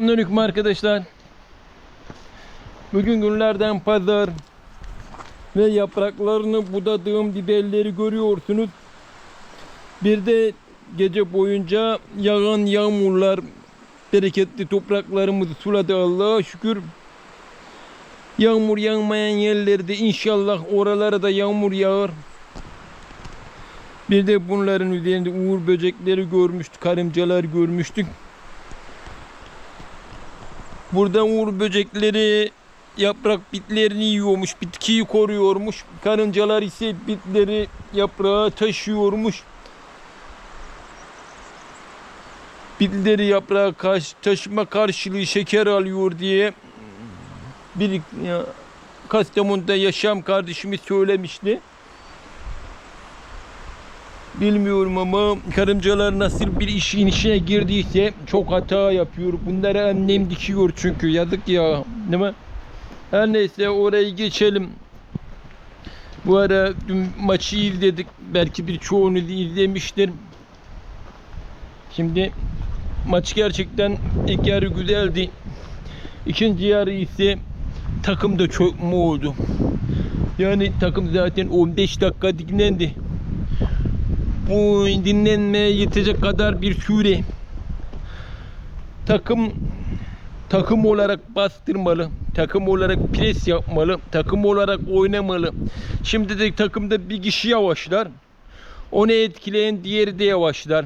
Selamünaleyküm arkadaşlar. Bugün günlerden pazar ve yapraklarını budadığım biberleri görüyorsunuz. Bir de gece boyunca yağan yağmurlar bereketli topraklarımızı suladı Allah'a şükür. Yağmur yağmayan yerlerde inşallah oralara da yağmur yağar. Bir de bunların üzerinde uğur böcekleri görmüştük, karıncalar görmüştük. Burada uğur böcekleri yaprak bitlerini yiyormuş, bitkiyi koruyormuş. Karıncalar ise bitleri yaprağa taşıyormuş. Bitleri yaprağa karşı, taşıma karşılığı şeker alıyor diye bir ya, Kastamonu'da yaşam kardeşimiz söylemişti. Bilmiyorum ama karıncalar nasıl bir işin içine girdiyse çok hata yapıyor. Bunları annem dikiyor çünkü yazık ya. Değil mi? Her neyse orayı geçelim. Bu ara dün maçı izledik. Belki birçoğunuz izlemiştir. Şimdi maç gerçekten ilk yarı güzeldi. İkinci yarı ise takım da çok mu oldu? Yani takım zaten 15 dakika dinlendi bu dinlenmeye yetecek kadar bir süre takım takım olarak bastırmalı. Takım olarak pres yapmalı. Takım olarak oynamalı. Şimdi de takımda bir kişi yavaşlar. Onu etkileyen diğeri de yavaşlar.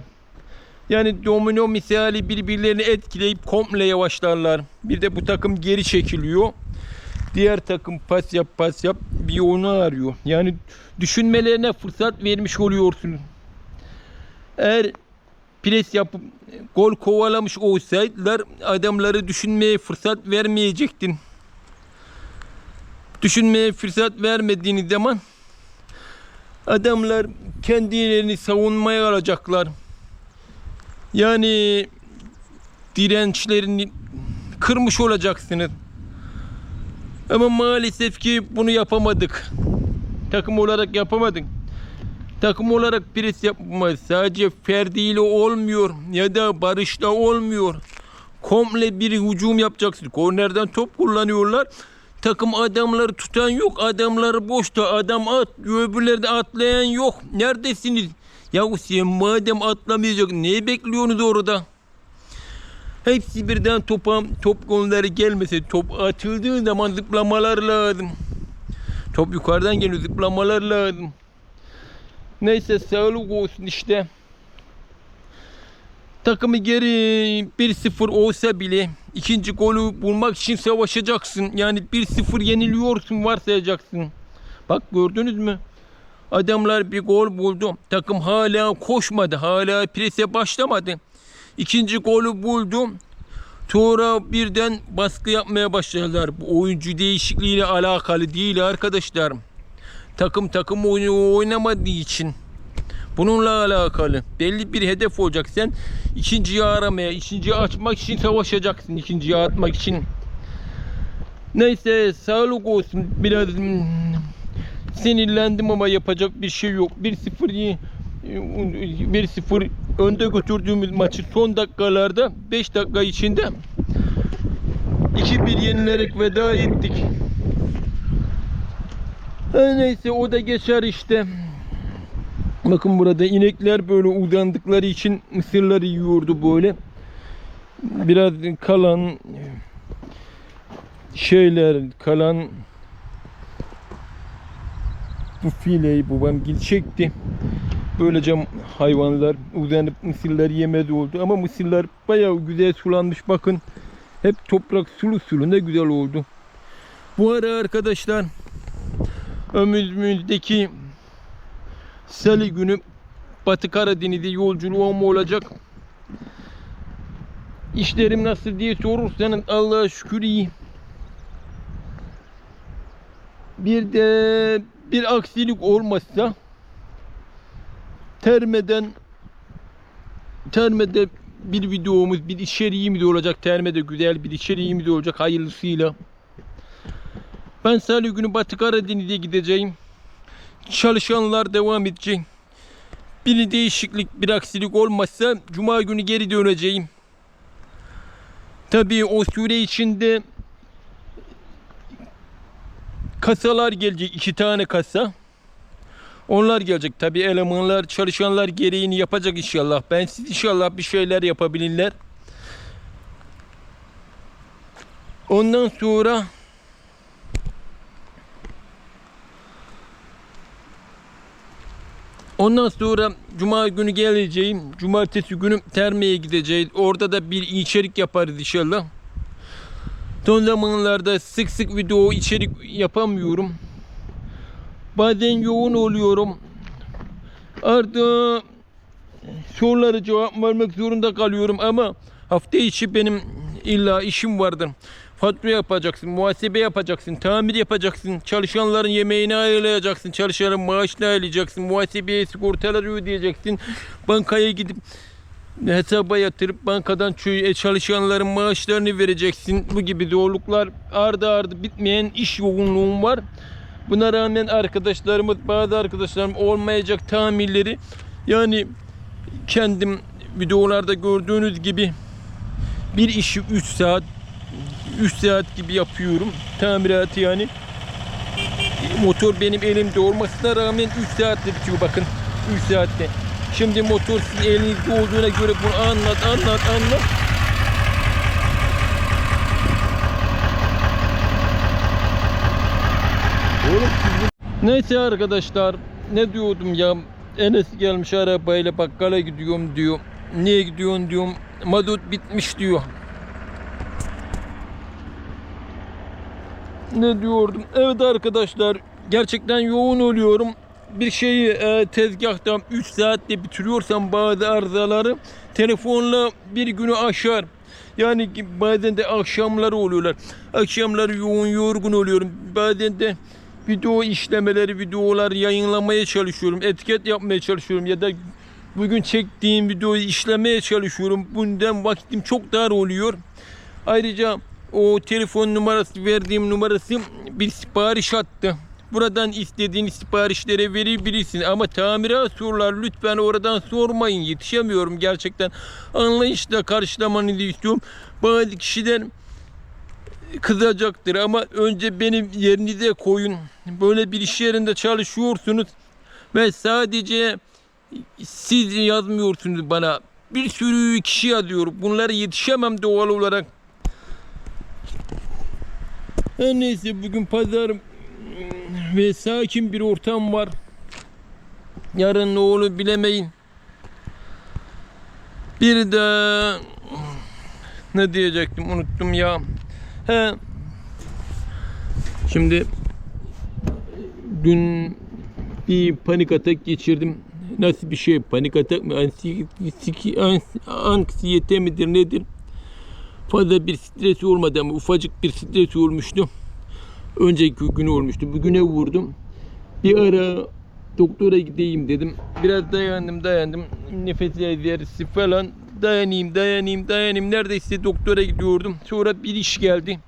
Yani domino misali birbirlerini etkileyip komple yavaşlarlar. Bir de bu takım geri çekiliyor. Diğer takım pas yap pas yap bir onu arıyor. Yani düşünmelerine fırsat vermiş oluyorsun. Eğer pres yapıp gol kovalamış olsaydılar adamları düşünmeye fırsat vermeyecektin. Düşünmeye fırsat vermediğiniz zaman adamlar kendilerini savunmaya alacaklar. Yani dirençlerini kırmış olacaksınız. Ama maalesef ki bunu yapamadık. Takım olarak yapamadık takım olarak pres yapmaz. Sadece ferdiyle olmuyor ya da barışla olmuyor. Komple bir hücum yapacaksın. Kornerden top kullanıyorlar. Takım adamları tutan yok. Adamları boşta. Adam at. Öbürleri de atlayan yok. Neredesiniz? Ya sen madem atlamayacak neyi bekliyorsunuz orada? Hepsi birden topa, top golleri gelmese top atıldığı zaman zıplamalar lazım. Top yukarıdan geliyor zıplamalar lazım. Neyse sağlık olsun işte. Takımı geri 1-0 olsa bile ikinci golü bulmak için savaşacaksın. Yani 1-0 yeniliyorsun varsayacaksın. Bak gördünüz mü? Adamlar bir gol buldu. Takım hala koşmadı. Hala prese başlamadı. İkinci golü buldu. Sonra birden baskı yapmaya başladılar. Bu oyuncu değişikliğiyle alakalı değil arkadaşlar takım takım oynamadığı için bununla alakalı belli bir hedef olacak. Sen ikinciyi aramaya, ikinciyi açmak için savaşacaksın. ikinciyi atmak için. Neyse sağlık olsun. Biraz hmm, sinirlendim ama yapacak bir şey yok. 1-0 1-0 önde götürdüğümüz maçı son dakikalarda 5 dakika içinde 2-1 yenilerek veda ettik. Her neyse o da geçer işte. Bakın burada inekler böyle uzandıkları için mısırları yiyordu böyle. Biraz kalan şeyler kalan bu fileyi babam gil çekti. Böylece hayvanlar uzanıp mısırlar yemedi oldu. Ama mısırlar bayağı güzel sulanmış bakın. Hep toprak sulu sulu ne güzel oldu. Bu ara arkadaşlar önümüzdeki Salı günü Batı Karadeniz'de yolculuğum olacak. İşlerim nasıl diye sorursanız Allah'a şükür iyi. Bir de bir aksilik olmazsa Terme'den Terme'de bir videomuz, bir içeriğimiz olacak. Terme'de güzel bir içeriğimiz olacak hayırlısıyla. Ben salı günü Batı Karadeniz'e gideceğim. Çalışanlar devam edecek. Bir değişiklik, bir aksilik olmazsa Cuma günü geri döneceğim. Tabii o süre içinde kasalar gelecek. iki tane kasa. Onlar gelecek. Tabii elemanlar, çalışanlar gereğini yapacak inşallah. Ben siz inşallah bir şeyler yapabilirler. Ondan sonra Ondan sonra cuma günü geleceğim. Cumartesi günü termeye gideceğiz. Orada da bir içerik yaparız inşallah. Son zamanlarda sık sık video içerik yapamıyorum. Bazen yoğun oluyorum. Arda soruları cevap vermek zorunda kalıyorum ama hafta içi benim illa işim vardır. Fatura yapacaksın, muhasebe yapacaksın, tamir yapacaksın, çalışanların yemeğini ayarlayacaksın, çalışanların maaşını ayarlayacaksın, muhasebeye sigortaları ödeyeceksin, bankaya gidip hesaba yatırıp bankadan e, çalışanların maaşlarını vereceksin. Bu gibi zorluklar ardı ardı bitmeyen iş yoğunluğum var. Buna rağmen arkadaşlarımız, bazı arkadaşlarım olmayacak tamirleri yani kendim videolarda gördüğünüz gibi bir işi 3 saat 3 saat gibi yapıyorum. Tamiratı yani. Motor benim elimde olmasına rağmen 3 saatte bitiyor bakın. 3 saatte. Şimdi motor sizin elinizde olduğuna göre bunu anlat anlat anlat. Neyse arkadaşlar ne diyordum ya Enes gelmiş arabayla bakkala gidiyorum diyor. Niye gidiyorsun diyorum. Mazot bitmiş diyor. Ne diyordum? Evet arkadaşlar gerçekten yoğun oluyorum. Bir şeyi e, tezgahtan 3 saatte bitiriyorsam bazı arızaları telefonla bir günü aşar. Yani bazen de akşamları oluyorlar. Akşamları yoğun yorgun oluyorum. Bazen de video işlemeleri, videolar yayınlamaya çalışıyorum. Etiket yapmaya çalışıyorum ya da bugün çektiğim videoyu işlemeye çalışıyorum. Bundan vaktim çok dar oluyor. Ayrıca o telefon numarası verdiğim numarası bir sipariş attı. Buradan istediğin siparişlere verebilirsin ama tamirat sorular lütfen oradan sormayın. Yetişemiyorum gerçekten. Anlayışla karşılamanızı istiyorum. Bazı kişiler kızacaktır ama önce benim yerinize koyun. Böyle bir iş yerinde çalışıyorsunuz ve sadece siz yazmıyorsunuz bana. Bir sürü kişi yazıyor. Bunlara yetişemem doğal olarak. Her neyse bugün pazar mm, ve sakin bir ortam var. Yarın ne olur bilemeyin. Bir de ne diyecektim unuttum ya. He. Şimdi dün bir panik atak geçirdim. Nasıl bir şey? Panik atak mı? Anksiyete midir nedir? Fazla bir stres olmadı ama ufacık bir stres olmuştu. Önceki gün olmuştu. Bugüne vurdum. Bir ara doktora gideyim dedim. Biraz dayandım dayandım. Nefes egzersizi falan. Dayanayım dayanayım dayanayım. Neredeyse doktora gidiyordum. Sonra bir iş geldi.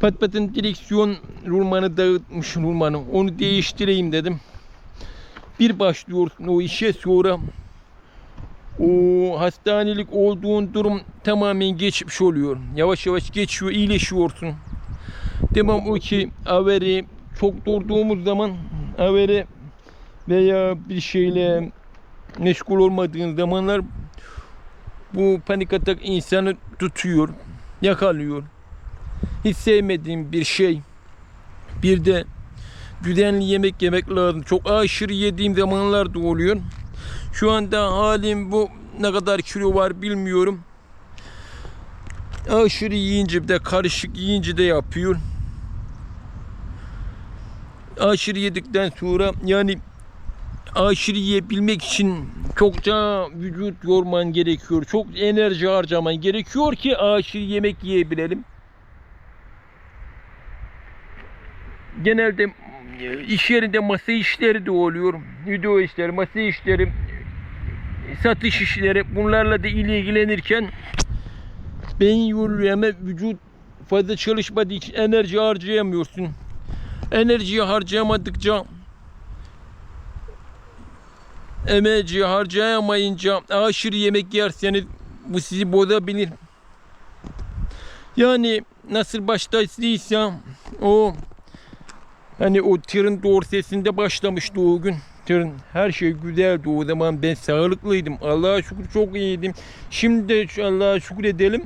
Pat patın direksiyon rulmanı dağıtmış rulmanı. Onu değiştireyim dedim. Bir başlıyorsun o işe sonra o hastanelik olduğun durum tamamen geçmiş oluyor. Yavaş yavaş geçiyor, iyileşiyorsun. Demem o ki averi çok durduğumuz zaman averi veya bir şeyle meşgul olmadığın zamanlar bu panik atak insanı tutuyor, yakalıyor. Hiç sevmediğim bir şey. Bir de düzenli yemek yemek lazım. Çok aşırı yediğim zamanlar da oluyor. Şu anda halim bu ne kadar kilo var bilmiyorum. Aşırı yiyince de karışık yiyince de yapıyor. Aşırı yedikten sonra yani aşırı yiyebilmek için çokça vücut yorman gerekiyor. Çok enerji harcaman gerekiyor ki aşırı yemek yiyebilelim. Genelde iş yerinde masa işleri de oluyor. Video işleri, masa işleri, satış işleri bunlarla da ilgilenirken beyin yoruluyor vücut fazla çalışmadığı için enerji harcayamıyorsun. Enerjiyi harcayamadıkça enerjiyi harcayamayınca aşırı yemek yerseniz bu sizi bozabilir. Yani nasıl başladıysa o hani o tırın doğru sesinde başlamıştı o gün. Tırın her şey güzeldi o zaman ben sağlıklıydım. Allah'a şükür çok iyiydim. Şimdi de Allah'a şükür edelim.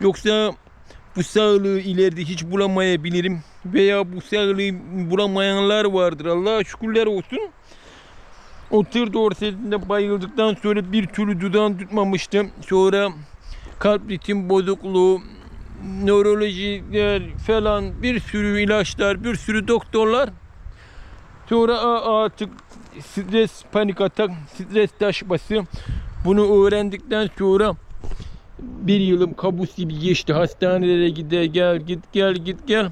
Yoksa bu sağlığı ileride hiç bulamayabilirim. Veya bu sağlığı bulamayanlar vardır. Allah'a şükürler olsun. O tır doğru sesinde bayıldıktan sonra bir türlü dudağını tutmamıştım. Sonra kalp ritim bozukluğu, nörolojiler falan bir sürü ilaçlar, bir sürü doktorlar. Sonra artık stres, panik atak, stres taşması. Bunu öğrendikten sonra bir yılım kabus gibi geçti. Hastanelere gide gel git gel git gel.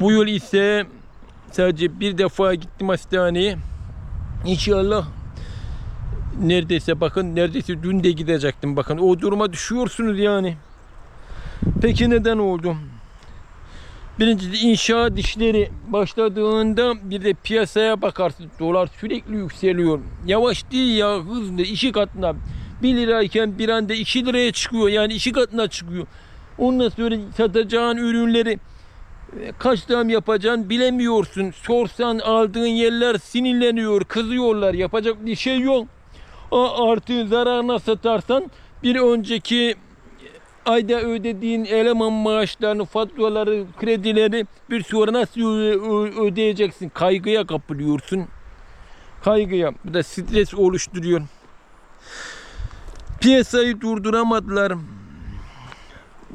Bu yıl ise sadece bir defa gittim hastaneye. İnşallah neredeyse bakın neredeyse dün de gidecektim bakın o duruma düşüyorsunuz yani. Peki neden oldu? Birincisi inşaat işleri başladığında bir de piyasaya bakarsın. Dolar sürekli yükseliyor. Yavaş değil ya hızlı iki katına. 1 lirayken bir anda 2 liraya çıkıyor. Yani iki katına çıkıyor. Ondan sonra satacağın ürünleri e, kaç tam yapacaksın bilemiyorsun. Sorsan aldığın yerler sinirleniyor, kızıyorlar. Yapacak bir şey yok. Artı zararına satarsan bir önceki ayda ödediğin eleman maaşlarını, faturaları, kredileri bir sonra nasıl ödeyeceksin? Kaygıya kapılıyorsun. Kaygıya. Bu da stres oluşturuyor. Piyasayı durduramadılar.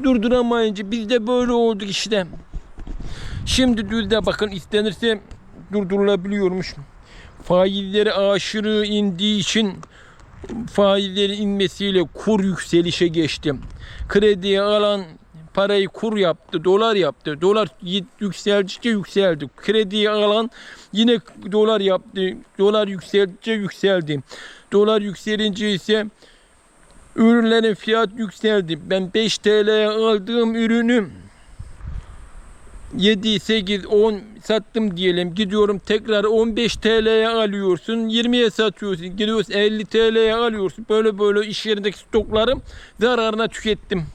Durduramayınca biz de böyle olduk işte. Şimdi düzde bakın istenirse durdurulabiliyormuş. Faizleri aşırı indiği için faizlerin inmesiyle kur yükselişe geçti. Krediye alan parayı kur yaptı, dolar yaptı. Dolar yükseldikçe yükseldi. Krediye alan yine dolar yaptı. Dolar yükseldikçe yükseldi. Dolar yükselince ise ürünlerin fiyat yükseldi. Ben 5 TL'ye aldığım ürünü 7, 8, 10 sattım diyelim. Gidiyorum tekrar 15 TL'ye alıyorsun. 20'ye satıyorsun. Gidiyorsun 50 TL'ye alıyorsun. Böyle böyle iş yerindeki stoklarım zararına tükettim.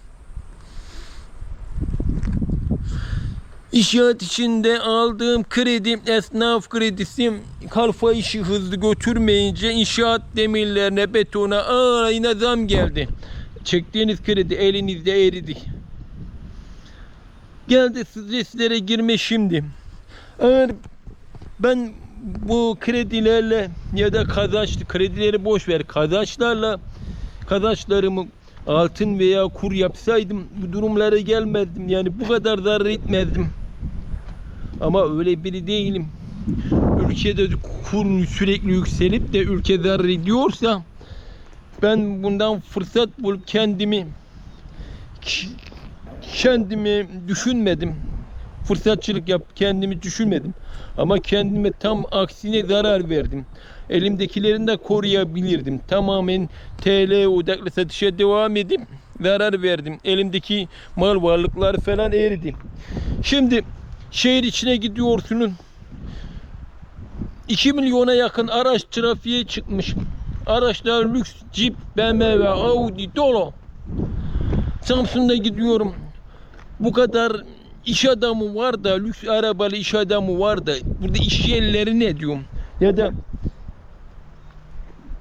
İnşaat içinde aldığım kredi, esnaf kredisi kalfa işi hızlı götürmeyince inşaat demirlerine, betona, ayna zam geldi. Çektiğiniz kredi elinizde eridi. Geldi streslere girme şimdi. Eğer ben bu kredilerle ya da kazanç kredileri boş ver kazançlarla kazançlarımı altın veya kur yapsaydım bu durumlara gelmezdim. Yani bu kadar zarar etmezdim. Ama öyle biri değilim. Ülkede kur sürekli yükselip de ülke zarar ediyorsa ben bundan fırsat bulup kendimi kendimi düşünmedim. Fırsatçılık yap kendimi düşünmedim. Ama kendime tam aksine zarar verdim. Elimdekilerini de koruyabilirdim. Tamamen TL odaklı satışa devam edip zarar verdim. Elimdeki mal varlıkları falan eridi. Şimdi şehir içine gidiyorsunuz. 2 milyona yakın araç trafiğe çıkmış. Araçlar lüks, Jeep, BMW, Audi dolu. Samsun'da gidiyorum. Bu kadar iş adamı var da, lüks arabalı iş adamı var da, burada iş yerleri ne diyorum? Ya da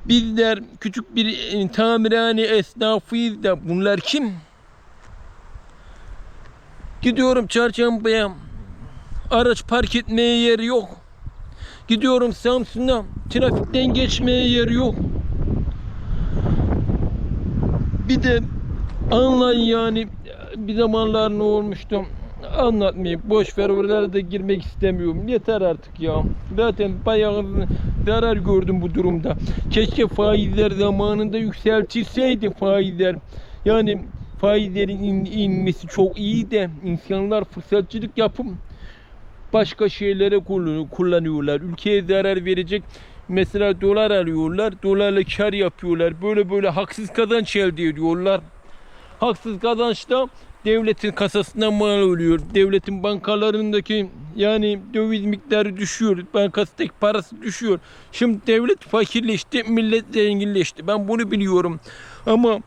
bizler küçük bir e, tamirhane esnafıyız da bunlar kim? Gidiyorum çarşambaya. Araç park etmeye yer yok. Gidiyorum Samsun'a. Trafikten geçmeye yer yok. Bir de anlayın yani bir zamanlar ne olmuştu anlatmayayım. Boş ver oralara da girmek istemiyorum. Yeter artık ya. Zaten bayağı zarar gördüm bu durumda. Keşke faizler zamanında yükseltilseydi faizler. Yani faizlerin in- inmesi çok iyi de insanlar fırsatçılık yapıp başka şeylere kullan- kullanıyorlar. Ülkeye zarar verecek mesela dolar alıyorlar. Dolarla kar yapıyorlar. Böyle böyle haksız kazanç elde ediyorlar. Haksız kazançta devletin kasasına mal oluyor. Devletin bankalarındaki yani döviz miktarı düşüyor. Bankasındaki parası düşüyor. Şimdi devlet fakirleşti, millet zenginleşti. Ben bunu biliyorum. Ama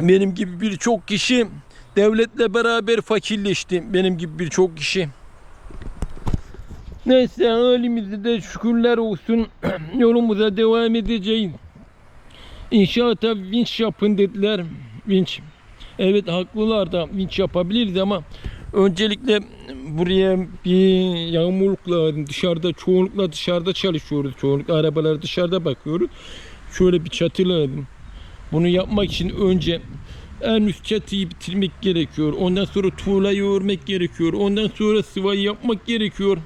benim gibi birçok kişi devletle beraber fakirleşti benim gibi birçok kişi. Neyse halimize de şükürler olsun. Yolumuza devam edeceğiz. İnşaata vinç yapın dediler. Vinç. Evet haklılar da vinç yapabiliriz ama öncelikle buraya bir yağmurluk lazım. Dışarıda çoğunlukla dışarıda çalışıyoruz. Çoğunlukla arabalar dışarıda bakıyoruz. Şöyle bir çatı. Bunu yapmak için önce en üst çatıyı bitirmek gerekiyor. Ondan sonra tuğlayı örmek gerekiyor. Ondan sonra sıvayı yapmak gerekiyor.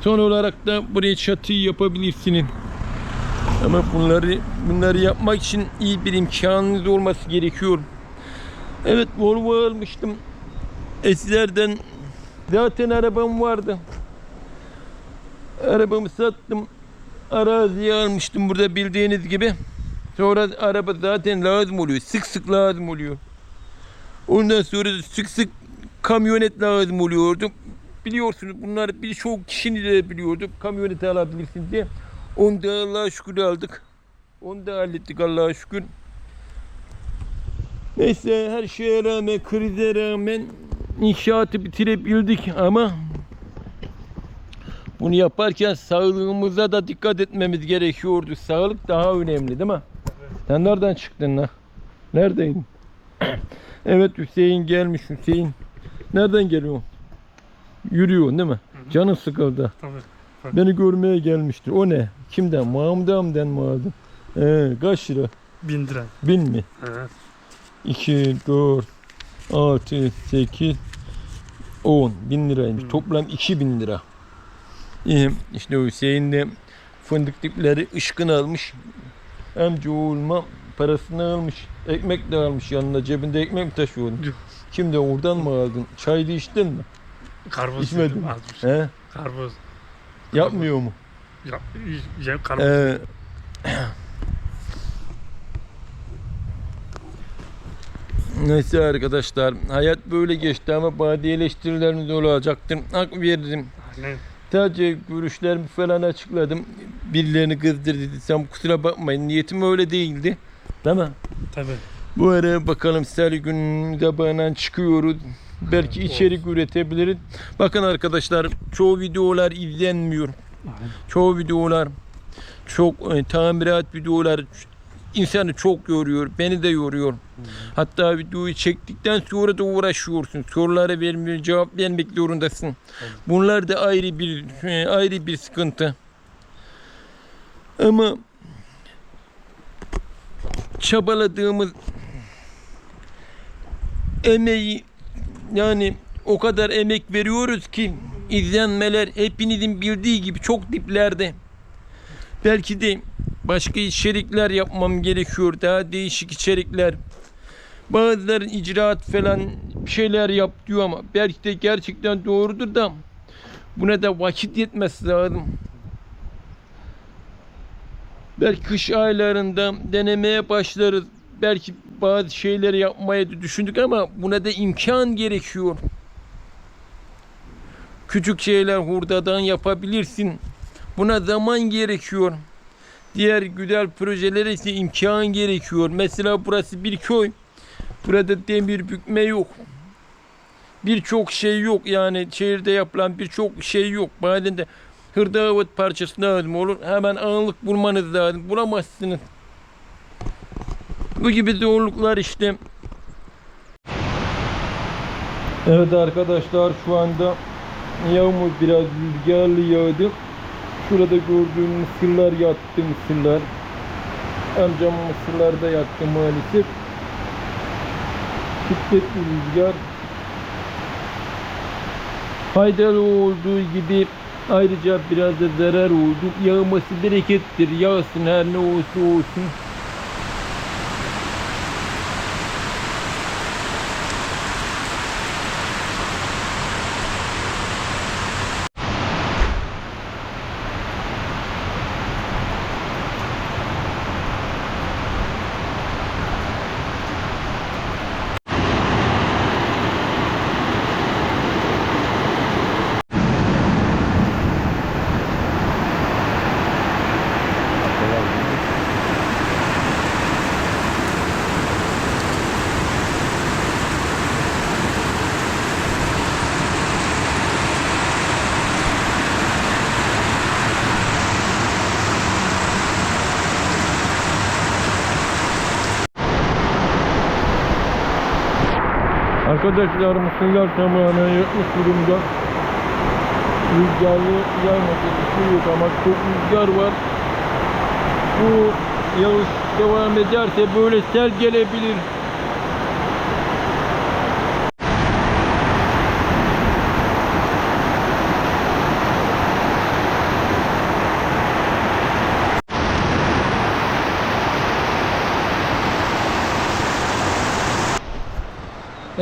Son olarak da buraya çatıyı yapabilirsiniz. Ama bunları bunları yapmak için iyi bir imkanınız olması gerekiyor. Evet Volvo almıştım. Eskilerden zaten arabam vardı. Arabamı sattım. Araziye almıştım burada bildiğiniz gibi. Sonra araba zaten lazım oluyor. Sık sık lazım oluyor. Ondan sonra sık sık kamyonet lazım oluyordu. Biliyorsunuz bunlar birçok kişinin de biliyordu. Kamyonet alabilirsin diye. Onu da Allah'a şükür aldık. Onu da hallettik Allah'a şükür. Neyse her şeye rağmen, krize rağmen inşaatı bitirebildik ama bunu yaparken sağlığımıza da dikkat etmemiz gerekiyordu. Sağlık daha önemli değil mi? Sen nereden çıktın lan? Neredeydin? evet Hüseyin gelmiş Hüseyin. Nereden geliyor? Yürüyor değil mi? Canın sıkıldı. Tabii. Beni görmeye gelmiştir. O ne? Kimden? Mahmud Am'den mi aldın? Ee, kaç lira? Bin lira. Bin mi? Evet. 2, 4, 6, 8, 10 bin liraymış. Toplam 2000 lira. İyi, işte Hüseyin de fındık dipleri ışkın almış. Amca oğluma parasını almış. Ekmek de almış yanına. Cebinde ekmek mi taşıyordun? Yok. Kim de oradan mı aldın? Çay da içtin mi? Karpuz İçmedin yedim mi? az bir şey. He? Karpuz. Yapmıyor mu? Ya, ya karpuz. Ee, Neyse arkadaşlar hayat böyle geçti ama bazı eleştirileriniz olacaktır. Hak verdim. Aynen. Sadece görüşlerimi falan açıkladım. Birilerini kızdırdıysam kusura bakmayın. Niyetim öyle değildi. Değil mi? Tabii. Bu ara bakalım Sel gün sabahından çıkıyoruz. Belki Evet, içerik üretebiliriz. Bakın arkadaşlar çoğu videolar izlenmiyor. Aynen. Çoğu videolar çok e, tamirat videolar insanı çok yoruyor. Beni de yoruyor. Hatta videoyu çektikten sonra da uğraşıyorsun. Sorulara vermiyor, cevap vermek zorundasın. Bunlar da ayrı bir e, ayrı bir sıkıntı. Ama çabaladığımız emeği yani o kadar emek veriyoruz ki izlenmeler hepinizin bildiği gibi çok diplerde. Belki de başka içerikler yapmam gerekiyor. Daha değişik içerikler. Bazıları icraat falan şeyler yap diyor ama belki de gerçekten doğrudur da buna da vakit yetmesi lazım. Belki kış aylarında denemeye başlarız. Belki bazı şeyleri yapmaya da düşündük ama buna da imkan gerekiyor. Küçük şeyler hurdadan yapabilirsin. Buna zaman gerekiyor. Diğer güzel projelere ise imkan gerekiyor. Mesela burası bir köy. Burada demir bükme yok. Birçok şey yok yani şehirde yapılan birçok şey yok. Bazen de hırdavat parçası lazım olur. Hemen anlık bulmanız lazım. Bulamazsınız. Bu gibi zorluklar işte. Evet arkadaşlar şu anda yağmur biraz rüzgarlı yağdı. Şurada gördüğün mısırlar yattı mısırlar. Amcam mısırlar da yattı maalesef. Şiddetli rüzgar. Faydalı olduğu gibi ayrıca biraz da zarar oldu. Yağması berekettir. Yağsın her ne olursa olsun. Arkadaşlar mısırlar tamamen yırtmış durumda. Rüzgarlı yağması düşüyor ama çok rüzgar var. Bu yağış devam ederse böyle sel gelebilir.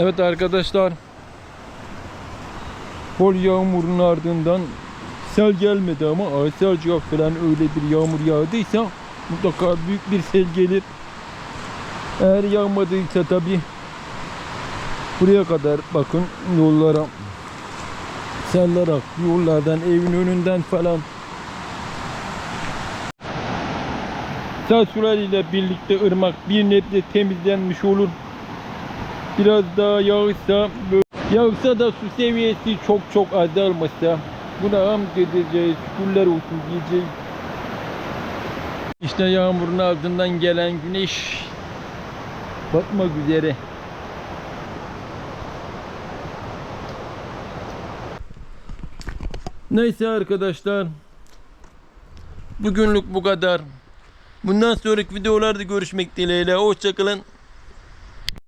Evet arkadaşlar. Bol yağmurun ardından sel gelmedi ama Ayselcik falan öyle bir yağmur yağdıysa mutlaka büyük bir sel gelir. Eğer yağmadıysa tabi buraya kadar bakın yollara seller akıyor. Yollardan evin önünden falan Sel sularıyla birlikte ırmak bir nebze temizlenmiş olur. Biraz daha yağışsa böyle yağışsa da su seviyesi çok çok azalmasa buna hamd edeceğiz, şükürler olsun diyeceğiz. İşte yağmurun ardından gelen güneş batmak üzere. Neyse arkadaşlar. Bugünlük bu kadar. Bundan sonraki videolarda görüşmek dileğiyle. Hoşçakalın.